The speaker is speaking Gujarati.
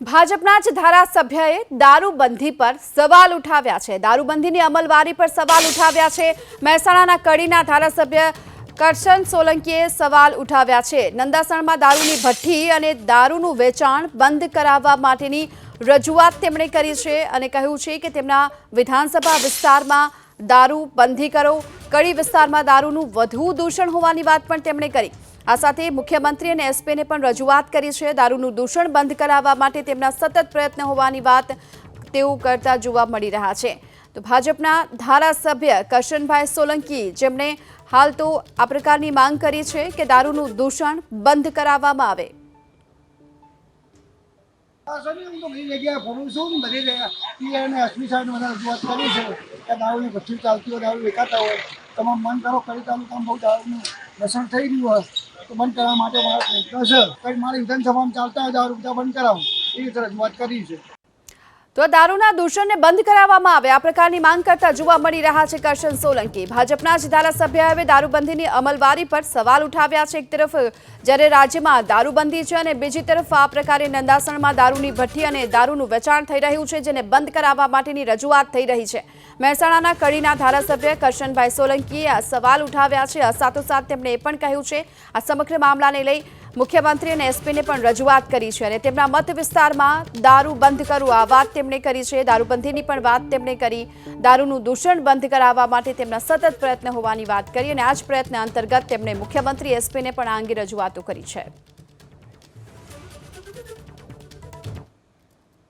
ભાજપના જ ધારાસભ્યએ દારૂબંધી પર સવાલ ઉઠાવ્યા છે. દારૂબંધીની અમલવારી પર સવાલ ઉઠાવ્યા છે. મહેસાણાના કડીના ધારાસભ્ય કરશન સોલંકીએ સવાલ ઉઠાવ્યા છે. નંદાસણમાં દારૂની ભઠ્ઠી અને દારૂનું વેચાણ બંધ કરાવવા માટેની રજૂઆત તેમણે કરી છે અને કહ્યું છે કે તેમના વિધાનસભા વિસ્તારમાં દારૂ બંધી કરો. કડી વિસ્તારમાં દારૂનું વધુ દૂષણ હોવાની વાત પણ તેમણે કરી. આ સાથે મુખ્યમંત્રી અને એસપીને પણ રજૂઆત કરી છે દારૂનું દૂષણ બંધ કરાવવા માટે તેમના સતત પ્રયત્ન હોવાની વાત તેઓ કરતા જોવા મળી રહ્યા છે. તો ભાજપના ધારાસભ્ય કરશનભાઈ સોલંકી જેમણે હાલ તો આ પ્રકારની માંગ કરી છે કે દારૂનું દૂષણ બંધ કરાવવામાં આવે. હું તો બધી જગ્યાએ ફરું છું બધી જગ્યા અને અશ્મી સાહેબને બધા રજૂઆત કરી છે કે દારૂની ભઠ્ઠી ચાલતી હોય, દારૂ વેચાતા હોય. તમામ મન કરો કરી તાલુકામાં બહુ દારૂનું વ્યસન થઈ ગયું હોય, તો બંધ કરવા માટે મારા પ્રયત્ન છે. કંઈક મારી વિધાનસભામાં ચાલતા હોય, દારૂ બધા બંધ કરાવું. એવી રીતે રજૂઆત કરી છે. તો દારૂના દૂષણને બંધ કરાવવામાં આવે. આ પ્રકારની માંગ કરતા જોવા મળી રહ્યા છે કરશન સોલંકી. ભાજપના જ ધારાસભ્યએ દારૂબંધીની અમલવારી પર સવાલ ઉઠાવ્યા છે. એક તરફ જ્યારે રાજ્યમાં દારૂબંધી છે અને બીજી તરફ આ પ્રકારે નંદાસણમાં દારૂની ભઠ્ઠી અને દારૂનું વેચાણ થઈ રહ્યું છે, જેને બંધ કરાવવા માટેની રજૂઆત થઈ રહી છે. મહેસાણાના કડીના ધારાસભ્ય કરશનભાઈ સોલંકીએ આ સવાલ ઉઠાવ્યા છે. સાથોસાથ તેમણે એ પણ કહ્યું છે. આ સમગ્ર મામલાને લઈ મુખ્યમંત્રી અને એસપીને પણ રજૂઆત કરી છે અને તેમના મત વિસ્તારમાં દારૂ બંધ કરવું આ વાત તેમણે કરી છે. દારૂબંધીની પણ વાત તેમણે કરી. દારૂનું દૂષણ બંધ કરાવવા માટે તેમના સતત પ્રયત્ન હોવાની વાત કરી અને આ જ પ્રયત્ન અંતર્ગત તેમણે મુખ્યમંત્રી, એસપીને પણ આ અંગે રજૂઆતો કરી છે.